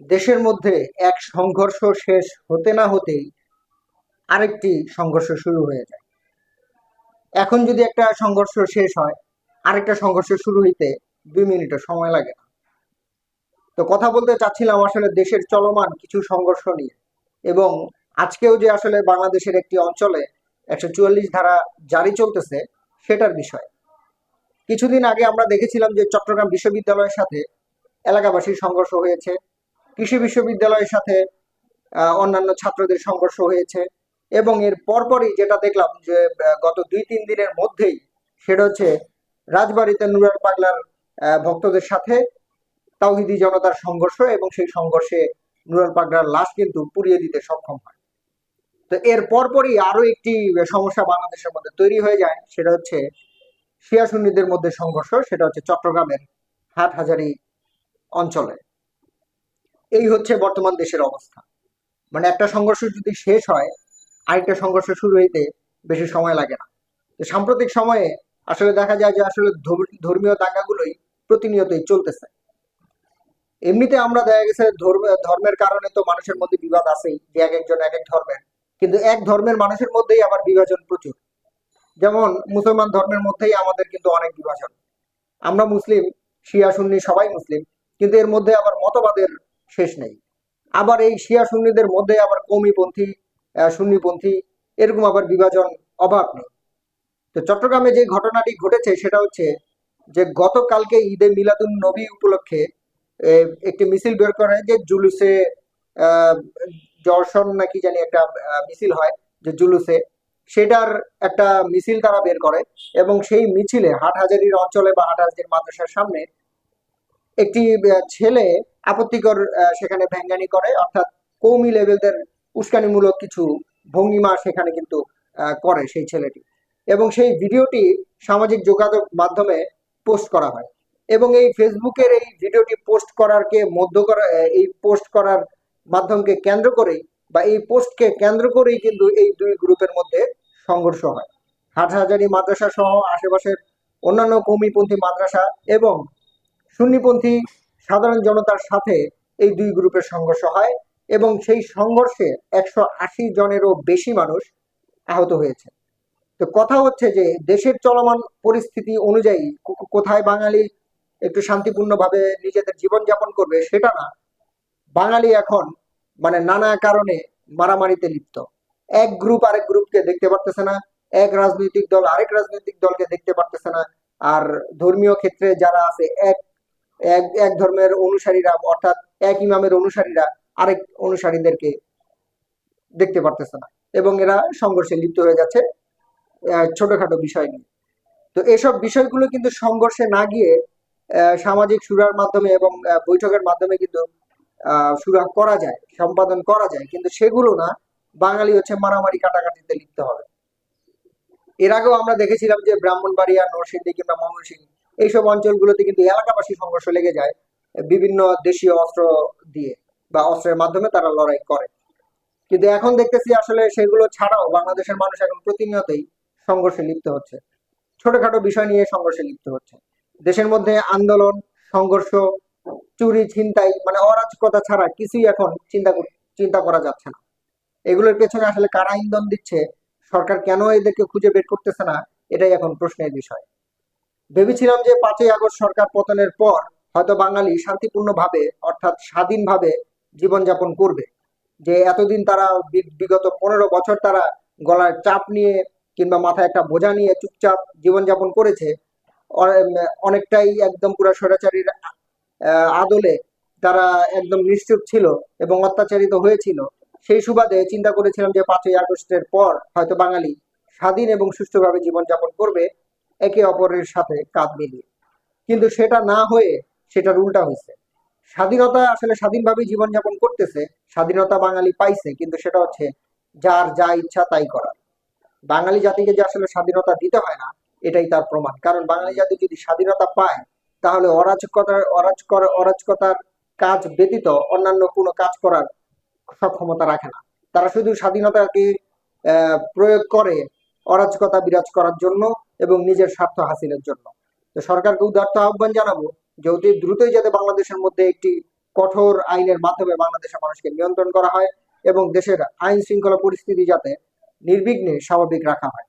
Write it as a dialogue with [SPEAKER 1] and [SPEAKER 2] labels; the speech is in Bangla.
[SPEAKER 1] দেশের মধ্যে এক সংঘর্ষ শেষ হতে না হতেই আরেকটি সংঘর্ষ শুরু হয়ে যায়। এখন যদি একটা সংঘর্ষ শেষ হয়, আরেকটা সংঘর্ষ শুরু হইতে দুই মিনিটও সময় লাগে না। তো কথা বলতে চাচ্ছিলাম আসলে দেশের চলমান কিছু সংঘর্ষ নিয়ে এবং আজকেও যে আসলে বাংলাদেশের একটি অঞ্চলে একশো চুয়াল্লিশ ধারা জারি চলতেছে সেটার বিষয়। কিছুদিন আগে আমরা দেখেছিলাম যে চট্টগ্রাম বিশ্ববিদ্যালয়ের সাথে এলাকাবাসীর সংঘর্ষ হয়েছে। কৃষি বিশ্ববিদ্যালয়ের সাথে অন্যান্য ছাত্রদের সংঘর্ষ হয়েছে এবং এর পরপরই যেটা দেখলাম যে গত দুই তিন দিনের মধ্যেই সেটা হচ্ছে রাজবাড়িতে নুরাল পাগলার ভক্তদের সাথে তাওহিদি জনতার সংঘর্ষ এবং সেই সংঘর্ষে নুরাল পাগলার লাশ কিন্তু পুড়িয়ে দিতে সক্ষম হয়। তো এর পরপরই আরও একটি সমস্যা বাংলাদেশের মধ্যে তৈরি হয়ে যায়, সেটা হচ্ছে শিয়া সুন্নিদের মধ্যে সংঘর্ষ, সেটা হচ্ছে চট্টগ্রামের হাটহাজারী অঞ্চলে। এই হচ্ছে বর্তমান দেশের অবস্থা। মানে একটা সংঘর্ষ যদি শেষ হয়, আরেকটা সংঘর্ষ শুরু হইতে বেশি সময় লাগে না। তো সাম্প্রতিক সময়ে আসলে দেখা যায় যে আসলে ধর্মীয় দাঙ্গাগুলোই প্রতিনিয়তই চলতেছে। এমনিতে আমরা দেখা গেছে ধর্মের কারণে তো মানুষের মধ্যে বিবাদ আছেই, যে এক একজন এক এক ধর্মের। কিন্তু এক ধর্মের মানুষের মধ্যেই আবার বিভাজন প্রচুর। যেমন মুসলমান ধর্মের মধ্যেই আমাদের কিন্তু অনেক বিভাজন। আমরা মুসলিম, শিয়া, সুন্নি সবাই মুসলিম, কিন্তু এর মধ্যে আবার মতবাদের শেষ নেই। আবার এই শিয়া সুন্নিদের মধ্যে আবার কৌমিপন্থী সুন্নিপন্থী এরকম আবার বিভাজন অভাব নেই। তো চট্টগ্রামে যে ঘটনাটি ঘটেছে সেটা হচ্ছে যে গতকালকে ঈদে মিলাদুন নবী উপলক্ষে একটি মিছিল বের করে যে জুলুসে দর্শন নাকি জানি একটা মিছিল হয় যে জুলুসে। সেটার একটা মিছিল তারা বের করে এবং সেই মিছিলে হাটহাজারির অঞ্চলে বা হাটহাজারির মাদ্রাসার সামনে একটি ছেলে আপত্তিকর সেখানে ভ্যাঙ্গানি করে, অর্থাৎ কৌমি লেভেলদের উস্কানিমূলক কিছু ভঙ্গিমা সেখানে কিন্তু করে সেই ছেলেটি। এবং সেই ভিডিওটি সামাজিক যোগাযোগ মাধ্যমে পোস্ট করা হয়। এবং এই ফেসবুকের এই ভিডিওটি পোস্ট করারকে মধ্য করা এই পোস্ট করার মাধ্যমকে কেন্দ্র করেই বা এই পোস্টকে কেন্দ্র করেই কিন্তু এই দুই গ্রুপের মধ্যে সংঘর্ষ হয়। হাটহাজারি মাদ্রাসা সহ আশেপাশের অন্যান্য কৌমিপন্থী মাদ্রাসা এবং সুন্নিপন্থী সাধারণ জনতার সাথে এই দুই গ্রুপের সংঘর্ষ হয় এবং সেই সংঘর্ষে একশো আশি জনেরও বেশি মানুষ আহত হয়েছে। তো কথা হচ্ছে যে দেশের চলমান পরিস্থিতি অনুযায়ী কোথায় বাঙালি একটু শান্তিপূর্ণভাবে নিজেদের জীবনযাপন করবে সেটা না। বাঙালি এখন মানে নানা কারণে মারামারিতে লিপ্ত। এক গ্রুপ আরেক গ্রুপকে দেখতে পারতেছে না, এক রাজনৈতিক দল আরেক রাজনৈতিক দলকে দেখতে পারতেছে না। আর ধর্মীয় ক্ষেত্রে যারা আছে, এক এক এক ধর্মের অনুসারীরা অর্থাৎ এক ইমামের অনুসারীরা আরেক অনুসারীদেরকে দেখতে পারতেছে না এবং এরা সংঘর্ষে লিপ্ত হয়ে যাচ্ছে ছোটখাটো বিষয় নিয়ে। তো এসব বিষয়গুলো কিন্তু সংঘর্ষে না গিয়ে সামাজিক সুরার মাধ্যমে এবং বৈঠকের মাধ্যমে কিন্তু সুরা করা যায়, সম্পাদন করা যায়, কিন্তু সেগুলো না, বাঙালি হচ্ছে মারামারি কাটাকাটিতে লিপ্ত হবে। এর আগেও আমরা দেখেছিলাম যে ব্রাহ্মণবাড়িয়া নরসিংদী কিংবা ময়মনসিংহ এইসব অঞ্চলগুলোতে কিন্তু এলাকাবাসী সংঘর্ষ লেগে যায় বিভিন্ন দেশীয় অস্ত্র দিয়ে বা অস্ত্রের মাধ্যমে তারা লড়াই করে। কিন্তু এখন দেখতেছি আসলে সেগুলো ছাড়াও বাংলাদেশের মানুষ এখন প্রতিনিয়তই সংঘর্ষে লিপ্ত হচ্ছে। ছোটখাটো বিষয় নিয়ে সংঘর্ষে লিপ্ত হচ্ছে। দেশের মধ্যে আন্দোলন, সংঘর্ষ, চুরি, ছিনতাই মানে অরাজকতা ছাড়া কিছুই এখন চিন্তা চিন্তা করা যাচ্ছে না। এগুলোর পেছনে আসলে কারা ইন্ধন দিচ্ছে, সরকার কেন এদেরকে খুঁজে বের করতেছে না, এটাই এখন প্রশ্নের বিষয়। ভেবেছিলাম যে পাঁচই আগস্ট সরকার পতনের পর হয়তো বাঙালি শান্তিপূর্ণভাবে, অর্থাৎ স্বাধীনভাবে জীবনযাপন করবে। যে এতদিন তারা বিগত পনেরো বছর তারা গলার চাপ নিয়ে কিংবা মাথায় একটা বোঝা নিয়ে চুপচাপ জীবনযাপন করেছে অনেকটাই একদম পুরো স্বৈরাচারীর আদলে তারা একদম নিশ্চুপ ছিল এবং অত্যাচারিত হয়েছিল। সেই সুবাদে চিন্তা করেছিলাম যে পাঁচই আগস্টের পর হয়তো বাঙালি স্বাধীন এবং সুষ্ঠুভাবে জীবনযাপন করবে। একে অপরের সাথে কাঁধ মিলিয়ে। কিন্তু সেটা না হয়ে সেটার উল্টা হয়েছে। স্বাধীনতা আসলে স্বাধীনভাবে জীবনযাপন করতেছে, স্বাধীনতা বাঙালি পাইছে, কিন্তু সেটা হচ্ছে যার যা ইচ্ছা তাই করা বাঙালি জাতিকে যে আসলে স্বাধীনতা দিতে হয় না, এটাই তার প্রমাণ। কারণ বাঙালি জাতি যদি স্বাধীনতা পায়, তাহলে অরাজকতার, অরাজকর, অরাজকতার কাজ ব্যতীত অন্যান্য কোনো কাজ করার সক্ষমতা রাখে না। তারা শুধু স্বাধীনতাকে প্রয়োগ করে অরাজকতা বিরাজ করার জন্য এবং নিজের স্বার্থ হাসিলের জন্য। তো সরকারকে উদার্ত আহ্বান জানাব যে অতি দ্রুতই যাতে বাংলাদেশের মধ্যে একটি কঠোর আইনের মাধ্যমে বাংলাদেশের মানুষকে নিয়ন্ত্রণ করা হয় এবং দেশের আইন শৃঙ্খলা পরিস্থিতি যাতে নির্বিঘ্নে স্বাভাবিক রাখা হয়।